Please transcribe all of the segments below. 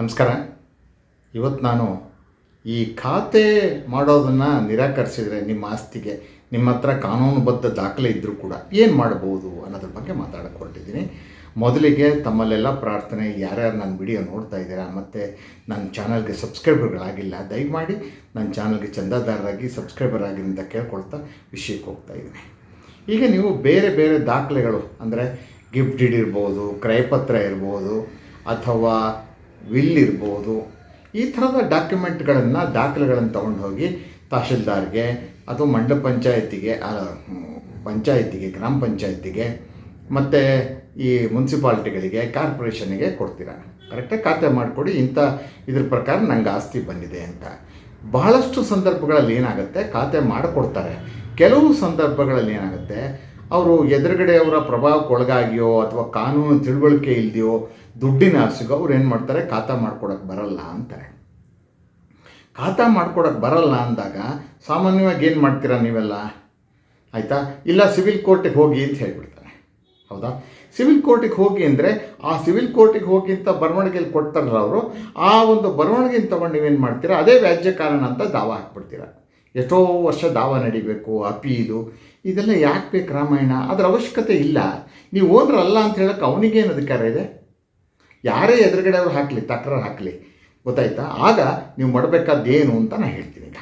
ನಮಸ್ಕಾರ. ಇವತ್ತು ನಾನು ಈ ಖಾತೆ ಮಾಡೋದನ್ನು ನಿರಾಕರಿಸಿದರೆ ನಿಮ್ಮ ಆಸ್ತಿಗೆ, ನಿಮ್ಮ ಹತ್ರ ಕಾನೂನುಬದ್ಧ ದಾಖಲೆ ಇದ್ದರೂ ಕೂಡ ಏನು ಮಾಡ್ಬೋದು ಅನ್ನೋದ್ರ ಬಗ್ಗೆ ಮಾತಾಡಕ್ಕೆ ಹೊರಟಿದ್ದೀನಿ ಮೊದಲಿಗೆ ತಮ್ಮಲ್ಲೆಲ್ಲ ಪ್ರಾರ್ಥನೆ, ಯಾರ್ಯಾರು ನನ್ನ ವಿಡಿಯೋ ನೋಡ್ತಾ ಇದ್ದೀರಾ ಮತ್ತು ನನ್ನ ಚಾನಲ್ಗೆ ಸಬ್ಸ್ಕ್ರೈಬರ್ಗಳಾಗಿಲ್ಲ, ದಯಮಾಡಿ ನನ್ನ ಚಾನಲ್ಗೆ ಚಂದಾದಾರರಾಗಿ ಸಬ್ಸ್ಕ್ರೈಬರ್ ಆಗಿ ಅಂತ ಕೇಳ್ಕೊಳ್ತಾ ವಿಷಯಕ್ಕೆ ಹೋಗ್ತಾ ಇದ್ದೀನಿ. ಈಗ ನೀವು ಬೇರೆ ಬೇರೆ ದಾಖಲೆಗಳು, ಅಂದರೆ ಗಿಫ್ಟ್ ಡೀಡ್ ಇರ್ಬೋದು, ಕ್ರಯಪತ್ರ ಇರ್ಬೋದು, ಅಥವಾ ವಿಲ್ ಇರ್ಬೋದು ಈ ಥರದ ಡಾಕ್ಯುಮೆಂಟ್ಗಳನ್ನು ದಾಖಲೆಗಳನ್ನು ತಗೊಂಡು ಹೋಗಿ ತಹಶೀಲ್ದಾರ್ಗೆ ಅಥವಾ ಮಂಡಲ ಪಂಚಾಯತಿಗೆ ಪಂಚಾಯತಿಗೆ, ಗ್ರಾಮ ಪಂಚಾಯತಿಗೆ, ಮತ್ತು ಈ ಮುನ್ಸಿಪಾಲ್ಟಿಗಳಿಗೆ, ಕಾರ್ಪೊರೇಷನ್ಗೆ ಕೊಡ್ತೀರ? ಕರೆಕ್ಟಾಗಿ ಖಾತೆ ಮಾಡಿಕೊಡಿ. ಇಂಥ ಇದ್ರ ಪ್ರಕಾರ ನಂಗೆ ಆಸ್ತಿ ಬಂದಿದೆ ಅಂತ. ಬಹಳಷ್ಟು ಸಂದರ್ಭಗಳಲ್ಲಿ ಏನಾಗುತ್ತೆ? ಖಾತೆ ಮಾಡಿಕೊಡ್ತಾರೆ. ಕೆಲವು ಸಂದರ್ಭಗಳಲ್ಲಿ ಏನಾಗುತ್ತೆ? ಅವರು ಎದುರುಗಡೆಯವರ ಪ್ರಭಾವಕ್ಕೊಳಗಾಗಿಯೋ ಅಥವಾ ಕಾನೂನು ತಿಳುವಳಿಕೆ ಇಲ್ದೆಯೋ ದುಡ್ಡಿನ ಆಸೆಗೆ ಅವ್ರು ಏನು ಮಾಡ್ತಾರೆ? ಖಾತಾ ಮಾಡ್ಕೊಡಕ್ಕೆ ಬರಲ್ಲ ಅಂತಾರೆ. ಖಾತಾ ಮಾಡ್ಕೊಡಕ್ಕೆ ಬರಲ್ಲ ಅಂದಾಗ ಸಾಮಾನ್ಯವಾಗಿ ಏನು ಮಾಡ್ತೀರಾ ನೀವೆಲ್ಲ? ಆಯಿತಾ? ಇಲ್ಲ ಸಿವಿಲ್ ಕೋರ್ಟಿಗೆ ಹೋಗಿ ಅಂತ ಹೇಳ್ಬಿಡ್ತಾರೆ. ಹೌದಾ? ಸಿವಿಲ್ ಕೋರ್ಟಿಗೆ ಹೋಗಿ ಅಂದರೆ ಆ ಸಿವಿಲ್ ಕೋರ್ಟಿಗೆ ಹೋಗಿ ಅಂತ ಬರವಣಿಗೆಯಲ್ಲಿ ಕೊಡ್ತಾರಲ್ಲ ಅವರು, ಆ ಒಂದು ಬರವಣಿಗೆನ ತೊಗೊಂಡು ನೀವೇನು ಮಾಡ್ತೀರಾ? ಅದೇ ವ್ಯಾಜ್ಯ ಕಾರಣ ಅಂತ ದಾವ ಹಾಕ್ಬಿಡ್ತೀರ? ಎಷ್ಟೋ ವರ್ಷ ದಾವ ನಡಿಬೇಕು ಅಪೀಲು ಇದೆಲ್ಲ ಯಾಕೆ ಬೇಕು ರಾಮಾಯಣ? ಅದರ ಅವಶ್ಯಕತೆ ಇಲ್ಲ. ನೀವು ಓನರ್ ಅಲ್ಲ ಅಂತ ಹೇಳೋಕ್ಕೆ ಅವನಿಗೇನು ಅಧಿಕಾರ ಇದೆ? ಯಾರೇ ಎದುರುಗಡೆ ಅವ್ರು ಹಾಕಲಿ, ತಕರಾರು ಹಾಕಲಿ, ಗೊತ್ತಾಯ್ತಾ? ಆಗ ನೀವು ಮಾಡಬೇಕಾದ್ದೇನು ಅಂತ ನಾನು ಹೇಳ್ತೀನಿ ಈಗ.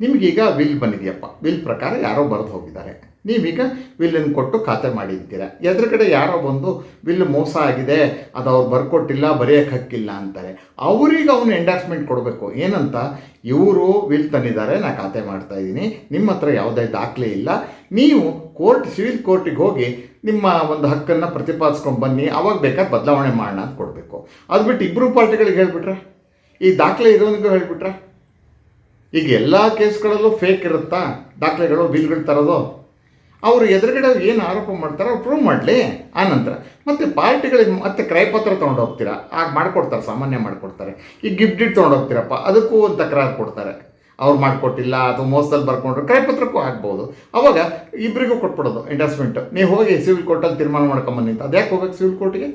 ನಿಮಗೀಗ ವಿಲ್ ಬಂದಿದೆಯಪ್ಪ. ವಿಲ್ ಪ್ರಕಾರ ಯಾರೋ ಬರೆದು ಹೋಗಿದ್ದಾರೆ. ನೀವೀಗ ವಿಲ್ಲನ್ನು ಕೊಟ್ಟು ಖಾತೆ ಮಾಡಿರ್ತೀರ. ಎದುರುಗಡೆ ಯಾರೋ ಬಂದು ವಿಲ್ ಮೋಸ ಆಗಿದೆ, ಅದು ಅವ್ರು ಬರ್ಕೊಟ್ಟಿಲ್ಲ ಬರೆಯೋಕ್ಕೆ ಹಕ್ಕಿಲ್ಲ ಅಂತಾರೆ. ಅವ್ರಿಗೆ ಅವನು ಎಂಡಾರ್ಸ್ಮೆಂಟ್ ಕೊಡಬೇಕು. ಏನಂತ? ಇವರು ವಿಲ್ ತಂದಿದ್ದಾರೆ ನಾನು ಖಾತೆ ಮಾಡ್ತಾ ಇದ್ದೀನಿ. ನಿಮ್ಮ ಹತ್ರ ಯಾವುದೇ ದಾಖಲೆ ಇಲ್ಲ. ನೀವು ಕೋರ್ಟ್, ಸಿವಿಲ್ ಕೋರ್ಟಿಗೆ ಹೋಗಿ ನಿಮ್ಮ ಒಂದು ಹಕ್ಕನ್ನು ಪ್ರತಿಪಾದಿಸ್ಕೊಂಡು ಬನ್ನಿ, ಅವಾಗ ಬೇಕಾದ ಬದಲಾವಣೆ ಮಾಡೋಣ ಅಂತ ಕೊಡಬೇಕು. ಅದು ಬಿಟ್ಟು ಇಬ್ಬರು ಪಾರ್ಟಿಗಳಿಗೆ ಹೇಳ್ಬಿಟ್ರೆ? ಈ ದಾಖಲೆ ಇರೋನಿಗೂ ಹೇಳ್ಬಿಟ್ರೆ? ಈಗ ಎಲ್ಲ ಕೇಸ್ಗಳಲ್ಲೂ ಫೇಕ್ ಇರುತ್ತಾ? ದಾಖಲೆಗಳು, ಬಿಲ್ಗಳು ತರೋದು? ಅವರು ಎದುರುಗಡೆ ಏನು ಆರೋಪ ಮಾಡ್ತಾರೋ ಅವ್ರು ಪ್ರೂವ್ ಮಾಡಲಿ. ಆನಂತರ ಮತ್ತು ಪಾರ್ಟಿಗಳಿಗೆ ಮತ್ತೆ ಕ್ರಯಪತ್ರ ತೊಗೊಂಡೋಗ್ತೀರಾ? ಆಗ ಮಾಡ್ಕೊಡ್ತಾರೆ, ಸಾಮಾನ್ಯ ಮಾಡಿಕೊಡ್ತಾರೆ. ಈಗ ಗಿಫ್ಟ್ ಇಟ್ಟು ತೊಗೊಂಡೋಗ್ತೀರಪ್ಪ, ಅದಕ್ಕೂ ಒಂದು ತಕರಾರು ಕೊಡ್ತಾರೆ. ಅವ್ರು ಮಾಡಿಕೊಟ್ಟಿಲ್ಲ ಅಥವಾ ಮೋಸದಲ್ಲಿ ಬರ್ಕೊಂಡ್ರು ಕ್ರಯಪತ್ರಕ್ಕೂ ಆಗ್ಬೋದು. ಅವಾಗ ಇಬ್ಬರಿಗೂ ಕೊಟ್ಬಿಡೋದು ಎಂಡರ್ಸ್ಮೆಂಟ್ ನೀವು ಹೋಗಿ ಸಿವಿಲ್ ಕೋರ್ಟಲ್ಲಿ ತೀರ್ಮಾನ ಮಾಡ್ಕೊಂಬನ್ನಿ ಅಂತ. ಅದ್ಯಾಕೆ ಹೋಗ್ಬೇಕು ಸಿವಿಲ್ ಕೋರ್ಟಿಗೆ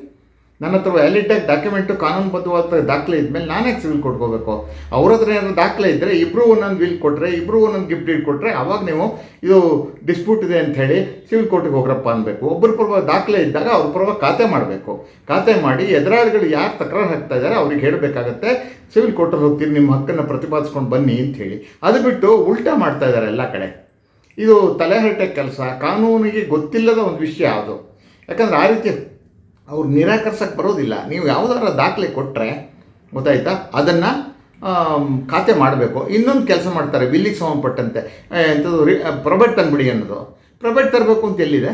ನನ್ನ ಹತ್ರ ವ್ಯಾಲಿಡಾಗಿ ಡಾಕ್ಯುಮೆಂಟು ಕಾನೂನುಬದ್ಧವಾದ ದಾಖಲೆ ಇದ್ಮೇಲೆ ನಾನೇ ಸಿವಿಲ್ ಕೊಟ್ಕೋಬೇಕು ಅವ್ರ ಹತ್ರ ಏನಾದ್ರು ದಾಖಲೆ ಇದ್ದರೆ ಇಬ್ಬರು ಒಂದೊಂದು ವಿಲ್ ಕೊಟ್ಟರೆ ಇಬ್ಬರು ಒಂದೊಂದು ಗಿಫ್ಟ್ ಇಟ್ ಕೊಟ್ಟರೆ ಅವಾಗ ನೀವು ಇದು ಡಿಸ್ಪ್ಯೂಟ್ ಇದೆ ಅಂತ ಹೇಳಿ ಸಿವಿಲ್ ಕೋರ್ಟಿಗೆ ಹೋಗ್ರಪ್ಪ ಅನ್ಬೇಕು. ಒಬ್ಬರ ಪರವಾಗಿ ದಾಖಲೆ ಇದ್ದಾಗ ಅವ್ರ ಪರವಾಗಿ ಖಾತೆ ಮಾಡಬೇಕು. ಖಾತೆ ಮಾಡಿ ಎದುರಾಳಿಗಳು ಯಾರು ತಕರಾರು ಹಾಕ್ತಾ ಇದ್ದಾರೆ ಅವ್ರಿಗೆ ಹೇಳಬೇಕಾಗತ್ತೆ ಸಿವಿಲ್ ಕೋರ್ಟಲ್ಲಿ ಹೋಗ್ತೀರಿ, ನಿಮ್ಮ ಹಕ್ಕನ್ನು ಪ್ರತಿಪಾದಿಸ್ಕೊಂಡು ಬನ್ನಿ ಅಂತ ಹೇಳಿ. ಅದು ಬಿಟ್ಟು ಉಲ್ಟಾ ಮಾಡ್ತಾ ಇದ್ದಾರೆ ಎಲ್ಲ ಕಡೆ. ಇದು ತಲೆಹರಟೆ ಕೆಲಸ, ಕಾನೂನಿಗೆ ಗೊತ್ತಿಲ್ಲದ ಒಂದು ವಿಷಯ ಅದು. ಯಾಕಂದ್ರೆ ಆ ರೀತಿ ಅವ್ರು ನಿರಾಕರ್ಸಕ್ಕೆ ಬರೋದಿಲ್ಲ. ನೀವು ಯಾವುದಾರ ದಾಖಲೆ ಕೊಟ್ಟರೆ ಗೊತ್ತಾಯ್ತಾ? ಅದನ್ನು ಖಾತೆ ಮಾಡಬೇಕು. ಇನ್ನೊಂದು ಕೆಲಸ ಮಾಡ್ತಾರೆ, ಬಿಲ್ಲಿಗೆ ಸಂಬಂಧಪಟ್ಟಂತೆ. ಎಂಥದ್ದು ರಿ ಪ್ರೊಬೆಟ್ ತಂದುಬಿಡಿ ಅನ್ನೋದು. ಪ್ರೊಬೆಟ್ ತರಬೇಕು ಅಂತ ಎಲ್ಲಿದೆ?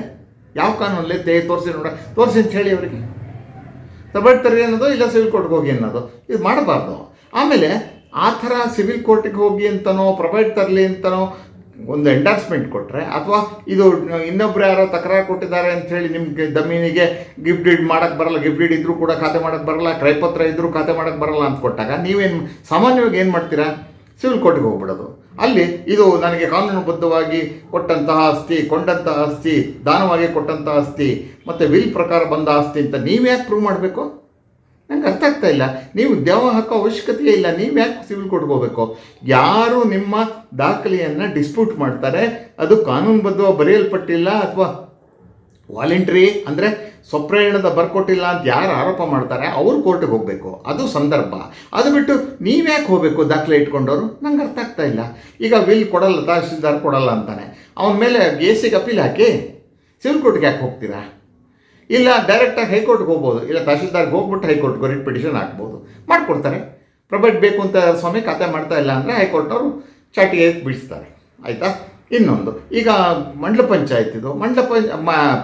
ಯಾವ ಕಾನೂನಲ್ಲಿ ತೇ, ತೋರಿಸಿ ನೋಡ, ತೋರಿಸಿ ಅಂತ ಹೇಳಿ ಅವರಿಗೆ. ಪ್ರೊಬೆಟ್ ತರಿ ಅನ್ನೋದು, ಇಲ್ಲ ಸಿವಿಲ್ ಕೋರ್ಟ್ಗೆ ಹೋಗಿ ಅನ್ನೋದು. ಇದು ಮಾಡಬಾರ್ದು. ಆಮೇಲೆ, ಆ ಥರ ಸಿವಿಲ್ ಕೋರ್ಟಿಗೆ ಹೋಗಿ ಅಂತನೋ, ಪ್ರೊಬೆಟ್ ತರಲಿ ಅಂತನೋ ಒಂದು ಎಂಡಾರ್ಸ್ಮೆಂಟ್ ಕೊಟ್ಟರೆ ಅಥವಾ ಇದು ಇನ್ನೊಬ್ರು ಯಾರೋ ತಕರಾರು ಕೊಟ್ಟಿದ್ದಾರೆ ಅಂಥೇಳಿ ನಿಮಗೆ ಜಮೀನಿಗೆ ಗಿಫ್ಟ್ ಡೀಡ್ ಮಾಡೋಕ್ಕೆ ಬರಲ್ಲ ಗಿಫ್ಟ್ ಡೀಡ್ ಇದ್ದರೂ ಕೂಡ ಖಾತೆ ಮಾಡೋಕ್ಕೆ ಬರಲ್ಲ ಕ್ರೈಪತ್ರ ಇದ್ದರೂ ಖಾತೆ ಮಾಡೋಕ್ಕೆ ಬರಲ್ಲ ಅಂತ ಕೊಟ್ಟಾಗ ನೀವೇನು, ಸಾಮಾನ್ಯವಾಗಿ ಏನು ಮಾಡ್ತೀರಾ? ಸಿವಿಲ್ ಕೋರ್ಟ್ಗೆ ಹೋಗ್ಬಿಡೋದು. ಅಲ್ಲಿ ಇದು ನನಗೆ ಕಾನೂನುಬದ್ಧವಾಗಿ ಕೊಟ್ಟಂತಹ ಆಸ್ತಿ, ಕೊಂಡಂತಹ ಆಸ್ತಿ, ದಾನವಾಗಿ ಕೊಟ್ಟಂತಹ ಆಸ್ತಿ, ಮತ್ತು ವಿಲ್ ಪ್ರಕಾರ ಬಂದ ಆಸ್ತಿ ಅಂತ ನೀವು ಯಾಕೆ ಪ್ರೂವ್ ಮಾಡಬೇಕು? ನಂಗೆ ಅರ್ಥ ಆಗ್ತಾ ಇಲ್ಲ. ನೀವು ದೇವ ಹಾಕೋ ಅವಶ್ಯಕತೆ ಇಲ್ಲ. ನೀವು ಯಾಕೆ ಸಿವಿಲ್ ಕೊಟ್ಕೋಬೇಕು ಯಾರು ನಿಮ್ಮ ದಾಖಲೆಯನ್ನು ಡಿಸ್ಪ್ಯೂಟ್ ಮಾಡ್ತಾರೆ? ಅದು ಕಾನೂನುಬದ್ಧವಾಗಿ ಬರೆಯಲ್ಪಟ್ಟಿಲ್ಲ ಅಥವಾ ವಾಲಂಟ್ರಿ ಅಂದರೆ ಸ್ವಪ್ರೇರಣದ ಬರ್ಕೊಟ್ಟಿಲ್ಲ ಅಂತ ಯಾರು ಆರೋಪ ಮಾಡ್ತಾರೆ? ಅವ್ರು ಕೋರ್ಟಿಗೆ ಹೋಗಬೇಕು. ಅದು ಸಂದರ್ಭ. ಅದು ಬಿಟ್ಟು ನೀವ್ಯಾಕೆ ಹೋಗಬೇಕು ದಾಖಲೆ ಇಟ್ಕೊಂಡವರು? ನಂಗೆ ಅರ್ಥ ಆಗ್ತಾ ಇಲ್ಲ. ಈಗ ವಿಲ್ ಕೊಡಲ್ಲ, ತಹಶೀಲ್ದಾರ್ ಕೊಡಲ್ಲ ಅಂತಾನೆ. ಅವನ ಮೇಲೆ ಎಸಿಗೆ ಅಪೀಲ್ ಹಾಕಿ? ಸಿವಿಲ್ ಕೋರ್ಟ್ಗೆ ಯಾಕೆ ಹೋಗ್ತೀರಾ? ಇಲ್ಲ ಡೈರೆಕ್ಟಾಗಿ ಹೈಕೋರ್ಟ್ಗೆ ಹೋಗ್ಬೋದು. ಇಲ್ಲ, ತಹಶೀಲ್ದಾರ್ಗೆ ಹೋಗ್ಬಿಟ್ಟು ಹೈಕೋರ್ಟ್ಗೆ ರಿಟ್ ಪಿಟಿಷನ್ ಹಾಕ್ಬೋದು. ಮಾಡಿಕೊಡ್ತಾರೆ. ಪ್ರೊಬೈಟ್ ಬೇಕು ಅಂತ ಸ್ವಾಮಿ ಖಾತೆ ಮಾಡ್ತಾ ಇಲ್ಲ ಅಂದರೆ ಹೈಕೋರ್ಟ್ನವರು ಚಾಟಿಗೆ ಬಿಡಿಸ್ತಾರೆ ಆಯಿತಾ? ಇನ್ನೊಂದು. ಈಗ ಮಂಡಲ ಪಂಚಾಯತಿದು ಮಂಡಲ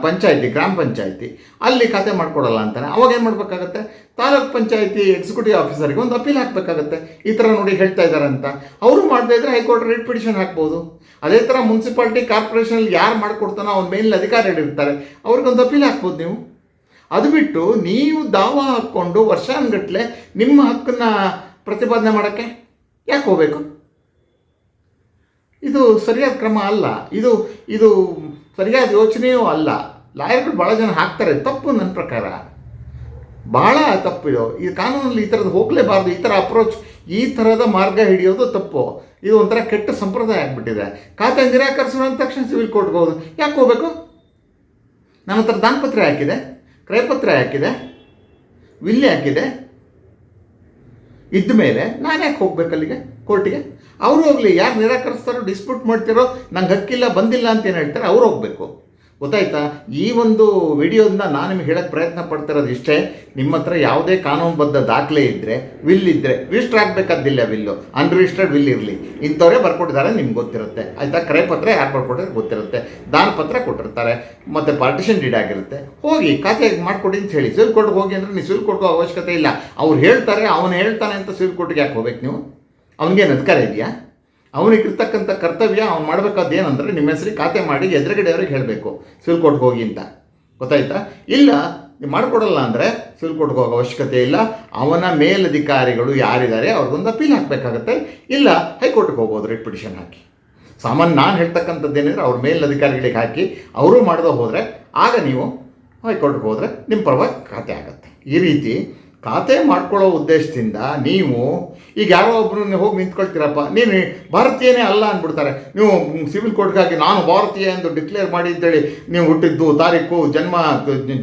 ಪಂಚಾಯತಿ, ಗ್ರಾಮ ಪಂಚಾಯತಿ. ಅಲ್ಲಿ ಖಾತೆ ಮಾಡ್ಕೊಡಲ್ಲ ಅಂತಾನೆ ಅವಾಗ ಏನು ಮಾಡಬೇಕಾಗತ್ತೆ? ತಾಲೂಕ್ ಪಂಚಾಯತಿ ಎಕ್ಸಿಕ್ಯೂಟಿವ್ ಆಫೀಸರ್ಗೆ ಒಂದು ಅಪೀಲ್ ಹಾಕಬೇಕಾಗತ್ತೆ. ಈ ಥರ ನೋಡಿ ಹೇಳ್ತಾ ಇದ್ದಾರೆ ಅಂತ ಅವರು ಮಾಡದೇ ಇದ್ದರೆ ಹೈಕೋರ್ಟ್ ರಿಟ್ ಪಿಟಿಷನ್ ಹಾಕ್ಬೋದು. ಅದೇ ಥರ ಮುನ್ಸಿಪಾಲ್ಟಿ ಕಾರ್ಪೊರೇಷನಲ್ಲಿ ಯಾರು ಮಾಡಿಕೊಡ್ತಾನೋ ಅವ್ನ ಮೇಲಿನ ಅಧಿಕಾರಿಗಳಿರ್ತಾರೆ ಅವ್ರಿಗೊಂದು ಅಪೀಲ್ ಹಾಕ್ಬೋದು ನೀವು. ಅದು ಬಿಟ್ಟು ನೀವು ದಾವ ಹಾಕ್ಕೊಂಡು ವರ್ಷಾನುಗಟ್ಟಲೆ ನಿಮ್ಮ ಹಕ್ಕನ್ನು ಪ್ರತಿಪಾದನೆ ಮಾಡೋಕ್ಕೆ ಯಾಕೆ ಹೋಗಬೇಕು? ಇದು ಸರಿಯಾದ ಕ್ರಮ ಅಲ್ಲ. ಇದು ಇದು ಸರಿಯಾದ ಯೋಚನೆಯೂ ಅಲ್ಲ. ಲಾಯರ್ಗಳು ಭಾಳ ಜನ ಹಾಕ್ತಾರೆ. ತಪ್ಪು ನನ್ನ ಪ್ರಕಾರ. ಭಾಳ ತಪ್ಪಿದು ಈ ಕಾನೂನಲ್ಲಿ ಈ ಥರದ್ದು ಹೋಗಲೇಬಾರ್ದು. ಈ ಥರ ಅಪ್ರೋಚ್ ಈ ಥರದ ಮಾರ್ಗ ಹಿಡಿಯೋದು ತಪ್ಪು. ಇದು ಒಂಥರ ಕೆಟ್ಟ ಸಂಪ್ರದಾಯ ಆಗಿಬಿಟ್ಟಿದೆ. ಖಾತೆ ನಿರಾಕರಿಸೋ ಅಂದ ತಕ್ಷಣ ಸಿವಿಲ್ ಕೋರ್ಟ್ಗೆ ಹೋಗೋದು. ಯಾಕೆ ಹೋಗಬೇಕು? ನನ್ನ ಹತ್ರ ದಾನಪತ್ರ ಹಾಕಿದೆ. ಕ್ರಯಪತ್ರ ಹಾಕಿದೆ. ವಿಲ್ಲಿ ಹಾಕಿದೆ. ಇದ್ದ ಮೇಲೆ ನಾನು ಯಾಕೆ ಹೋಗ್ಬೇಕು ಅಲ್ಲಿಗೆ? ಕೋರ್ಟಿಗೆ, ಅವರು ಹೋಗಲಿ, ಯಾರು ನಿರಾಕರಿಸ್ತಾರೋ ಡಿಸ್ಪ್ಯೂಟ್ ಮಾಡ್ತಿರೋ, ನಂಗೆ ಹಕ್ಕಿಲ್ಲ, ಬಂದಿಲ್ಲ ಅಂತ ಏನು ಹೇಳ್ತಾರೆ, ಅವ್ರು ಹೋಗಬೇಕು. ಗೊತ್ತಾಯ್ತಾ? ಈ ಒಂದು ವಿಡಿಯೋದನ್ನ ನಾನು ನಿಮಗೆ ಹೇಳಕ್ಕೆ ಪ್ರಯತ್ನ ಪಡ್ತಿರೋದು ಇಷ್ಟೇ, ನಿಮ್ಮ ಹತ್ರ ಯಾವುದೇ ಕಾನೂನುಬದ್ಧ ದಾಖಲೆ ಇದ್ದರೆ ವಿಲ್ ಇದ್ದರೆ ರಿಜಿಸ್ಟರ್ ಆಗಬೇಕಾದಿಲ್ಲ ವಿಲ್ಲು ಅನ್ರಿಜಿಸ್ಟರ್ಡ್ ವಿಲ್ ಇರಲಿ. ಇಂಥವರೇ ಬರ್ಕೊಟ್ಟಿದ್ದಾರೆ, ನಿಮ್ಗೆ ಗೊತ್ತಿರುತ್ತೆ. ಆಯಿತಾ? ಪತ್ರ ಯಾರು ಬರ್ಕೊಟ್ಟಿದ್ರೆ ಗೊತ್ತಿರುತ್ತೆ. ದಾನ ಪತ್ರ ಕೊಟ್ಟಿರ್ತಾರೆ. ಮತ್ತು ಪಾರ್ಟಿಷನ್ ಡೀಡ್ ಆಗಿರುತ್ತೆ. ಹೋಗಿ ಖಾತೆ ಮಾಡಿಕೊಡಿ ಅಂತ ಹೇಳಿ. ಸಿವಿಲ್ ಕೋರ್ಟ್ಗೆ ಹೋಗಿ ಅಂದರೆ ನೀವು ಸಿವಿಲ್ ಕೋರ್ಟ್ಗೆ ಅವಶ್ಯಕತೆ ಇಲ್ಲ. ಅವ್ರು ಹೇಳ್ತಾರೆ, ಅವನು ಹೇಳ್ತಾನೆ ಅಂತ ಸಿವಿಲ್ ಕೋರ್ಟ್ಗೆ ಯಾಕೆ ಹೋಗ್ಬೇಕು ನೀವು? ಅವನಿಗೇನು ಅಧಿಕಾರ ಇದೆಯಾ? ಅವನಿಗಿರ್ತಕ್ಕಂಥ ಕರ್ತವ್ಯ ಅವ್ನು ಮಾಡಬೇಕಾದ ಏನಂದರೆ ನಿಮ್ಮ ಹೆಸರಿಗೆ ಖಾತೆ ಮಾಡಿ ಎದುರುಗಡೆಯವ್ರಿಗೆ ಹೇಳಬೇಕು ಸಿವಿಲ್ ಕೋರ್ಟ್ಗೆ ಹೋಗಿ ಅಂತ. ಗೊತ್ತಾಯ್ತಾ? ಇಲ್ಲ ನೀವು ಮಾಡಿಕೊಡಲ್ಲ ಅಂದರೆ ಸಿವಿಲ್ ಕೋರ್ಟ್ಗೆ ಹೋಗೋ ಅವಶ್ಯಕತೆ ಇಲ್ಲ. ಅವನ ಮೇಲಧಿಕಾರಿಗಳು ಯಾರಿದ್ದಾರೆ ಅವ್ರಿಗೊಂದು ಅಪೀಲ್ ಹಾಕಬೇಕಾಗತ್ತೆ. ಇಲ್ಲ, ಹೈಕೋರ್ಟ್ಗೆ ಹೋಗ್ಬೋದು ರಿಟ್ ಪಿಟಿಷನ್ ಹಾಕಿ. ಸಾಮಾನ್ಯ ನಾನು ಹೇಳ್ತಕ್ಕಂಥದ್ದು ಏನಿದ್ರೆ ಅವ್ರ ಮೇಲಧಿಕಾರಿಗಳಿಗೆ ಹಾಕಿ, ಅವರು ಮಾಡದೆ ಹೋದರೆ ಆಗ ನೀವು ಹೈಕೋರ್ಟ್ಗೆ ಹೋದರೆ ನಿಮ್ಮ ಪರವಾಗಿ ಖಾತೆ ಆಗುತ್ತೆ. ಈ ರೀತಿ ಖಾತೆ ಮಾಡ್ಕೊಳ್ಳೋ ಉದ್ದೇಶದಿಂದ ನೀವು ಈಗ ಯಾರೋ ಒಬ್ಬರು ಹೋಗಿ ನಿಂತ್ಕೊಳ್ತೀರಪ್ಪ, ನೀನು ಭಾರತೀಯನೇ ಅಲ್ಲ ಅಂದ್ಬಿಡ್ತಾರೆ. ನೀವು ಸಿವಿಲ್ ಕೋರ್ಟ್ಗಾಗಿ ನಾನು ಭಾರತೀಯ ಎಂದು ಡಿಕ್ಲೇರ್ ಮಾಡಿ ಅಂತೇಳಿ ನೀವು ಹುಟ್ಟಿದ್ದು, ತಾರೀಕು, ಜನ್ಮ,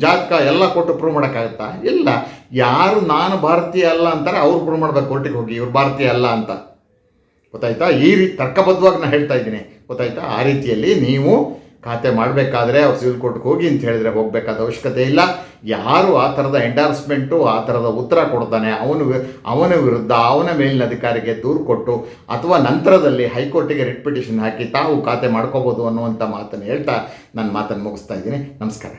ಜಾತಕ ಎಲ್ಲ ಕೊಟ್ಟು ಪ್ರೂವ್ ಮಾಡೋಕ್ಕಾಗುತ್ತಾ? ಇಲ್ಲ. ಯಾರು ನಾನು ಭಾರತೀಯ ಅಲ್ಲ ಅಂತಾರೆ, ಅವ್ರು ಪ್ರೂವ್ ಮಾಡ್ಬೇಕು ಕೋರ್ಟಿಗೆ ಹೋಗಿ, ಇವ್ರು ಭಾರತೀಯ ಅಲ್ಲ ಅಂತ. ಗೊತ್ತಾಯ್ತಾ? ಈ ರೀತಿ ತರ್ಕಬದ್ಧವಾಗಿ ನಾನು ಹೇಳ್ತಾ ಇದ್ದೀನಿ. ಗೊತ್ತಾಯ್ತಾ? ಆ ರೀತಿಯಲ್ಲಿ ನೀವು ಖಾತೆ ಮಾಡಬೇಕಾದ್ರೆ ಅವ್ರು ಸಿವಿಲ್ ಕೋರ್ಟ್ಗೆ ಹೋಗಿ ಅಂತ ಹೇಳಿದ್ರೆ ಹೋಗಬೇಕಾದ ಅವಶ್ಯಕತೆ ಇಲ್ಲ. ಯಾರು ಆ ಥರದ ಎಂಡಾರ್ಸ್ಮೆಂಟು ಆ ಥರದ ಉತ್ತರ ಕೊಡ್ತಾನೆ, ಅವನು ಅವನ ವಿರುದ್ಧ, ಅವನ ಮೇಲಿನ ಅಧಿಕಾರಿಗೆ ದೂರು ಕೊಟ್ಟು ಅಥವಾ ನಂತರದಲ್ಲಿ ಹೈಕೋರ್ಟಿಗೆ ರಿಟ್ ಪಿಟಿಷನ್ ಹಾಕಿ ತಾವು ಖಾತೆ ಮಾಡ್ಕೋಬೋದು ಅನ್ನುವಂಥ ಮಾತನ್ನು ಹೇಳ್ತಾ ನನ್ನ ಮಾತನ್ನು ಮುಗಿಸ್ತಾ ಇದ್ದೀನಿ. ನಮಸ್ಕಾರ.